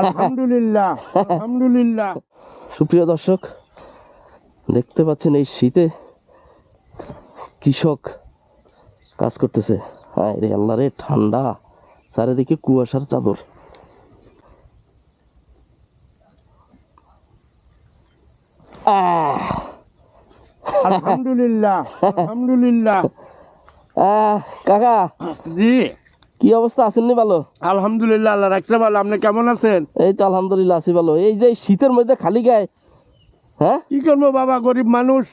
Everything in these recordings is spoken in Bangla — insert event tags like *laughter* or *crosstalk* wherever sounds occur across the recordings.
আলহামদুলিল্লাহ আলহামদুলিল্লাহ। সুপ্রিয় দর্শক দেখতে পাচ্ছেন এই শীতে কৃষক কাজ করতেছে। হ্যাঁ রে আল্লাহ রে ঠান্ডা। চারিদিকে কুয়াশার চাদর। আহ আলহামদুলিল্লাহ আলহামদুলিল্লাহ। আহ, কাকা। জি। কি অবস্থা? আছেননি ভালো? আলহামদুলিল্লাহ আল্লাহ রাখতে ভালো। আপনি কেমন আছেন? এই তো আলহামদুলিল্লাহ আছি ভালো। এই যে শীতের মধ্যে খালি গায়ে হ্যাঁ? কি করব বাবা গরিব মানুষ।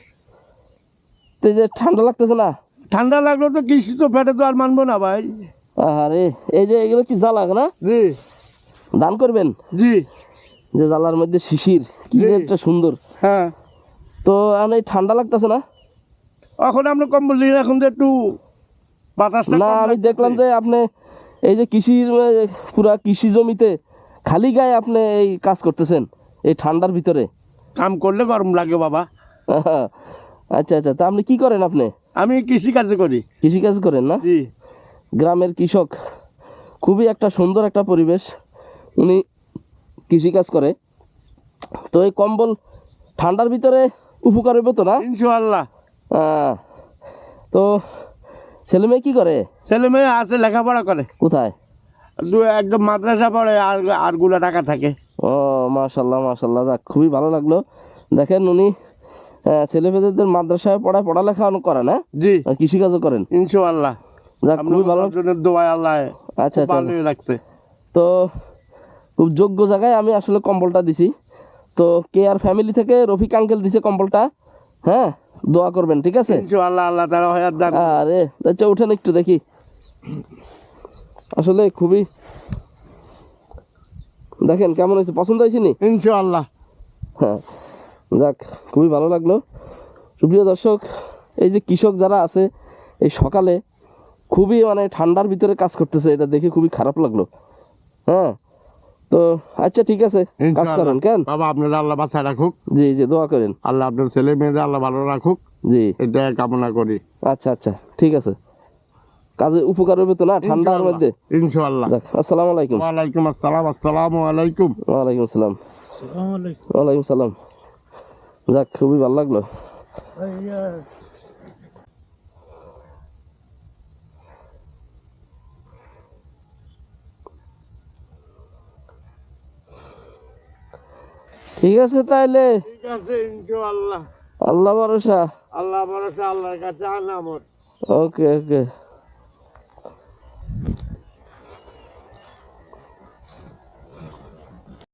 তো এই যে ঠান্ডা লাগতেছে না? ঠান্ডা লাগল তো কৃষি তো ফেটে তো আর মানবো না ভাই। আরে এই যে এগুলো কি জ্বালা না? জি। দান করবেন? জি। যে জ্বালার মধ্যে শিশির কি যে একটা সুন্দর। হ্যাঁ। তো এখন এই ঠান্ডা লাগতেছে না? এখন আমরা কম বলি এখন যে একটু না আমি দেখলাম যে আপনি এই যে কৃষির পুরা কৃষি জমিতে খালি গায়ে আপনি এই কাজ করতেছেন এই ঠান্ডার ভিতরে। কাম করলে গরম লাগে বাবা। *laughs* আচ্ছা আচ্ছা তা আপনি কি করেন আপনি? আমি কৃষি কাজ করি। কৃষিকাজ করেন না? গ্রামের কৃষক খুবই একটা সুন্দর একটা পরিবেশ উনি কৃষিকাজ করে। তো এই কম্বল ঠান্ডার ভিতরে উপকার হইব তো না? ইনশাআল্লাহ। তো ছেলে মেয়ে কী করে? ছেলে মেয়ে আছে লেখাপড়া করে। কোথায়? দু একদম মাদ্রাসা পড়ে আর আরগুলা টাকা থাকে। ও মাশাল্লাহ মাশাল্লাহ যাক খুবই ভালো লাগল। দেখেন উনি ছেলে মেয়েদের মাদ্রাসায় পড়ায় পড়ালেখা করে না জি। কৃষিকাজও করেন? ইনশাআল্লাহ। যাক খুবই ভালো। দোয়া আল্লাহ আচ্ছা আচ্ছা। ভালোই লাগছে। তো খুব যোগ্য জায়গায় আমি আসলে কম্বলটা দিছি। তো কে আর ফ্যামিলি থেকে রফিক আঙ্কেল দিছে কম্বলটা? হ্যাঁ দোয়া করবেন ঠিক আছে? ইনশাআল্লাহ আল্লাহ তারা হয়ার দান আরে আচ্ছা উঠেন একটু দেখি। আসলে খুবই দেখেন কেমন হয়েছে পছন্দ হয়েছে নি? ইনশাআল্লাহ। হ্যাঁ যাক খুবই ভালো লাগল। সুপ্রিয় দর্শক এই যে কৃষক যারা আছে এই সকালে খুবই মানে ঠান্ডার ভিতরে কাজ করতেছে এটা দেখে খুবই খারাপ লাগল। হ্যাঁ তো আচ্ছা ঠিক আছে। কাজ করেন কেন? বাবা আপনারা আল্লাহ বাঁচায় রাখুক। জি জি দোয়া করেন। আল্লাহ আপনার ছেলে মেয়েদের আল্লাহ ভালো রাখুক। জি। এটা কামনা করি। আচ্ছা আচ্ছা ঠিক আছে। কাজে উপকার হবে তো না ঠান্ডার মধ্যে? ইনশাআল্লাহ। যাক আসসালামু আলাইকুম। ওয়ালাইকুম আসসালাম আসসালামু আলাইকুম। ওয়ালাইকুম আসসালাম। ওয়ালাইকুম সালাম যাক খুবই ভালো লাগল। ঠিক আছে তাইলে? ঠিক আছে ইনশাআল্লাহ। আল্লাহ ভরসা। আল্লাহ ভরসা আল্লাহর কাছে আনামত। ওকে ওকে।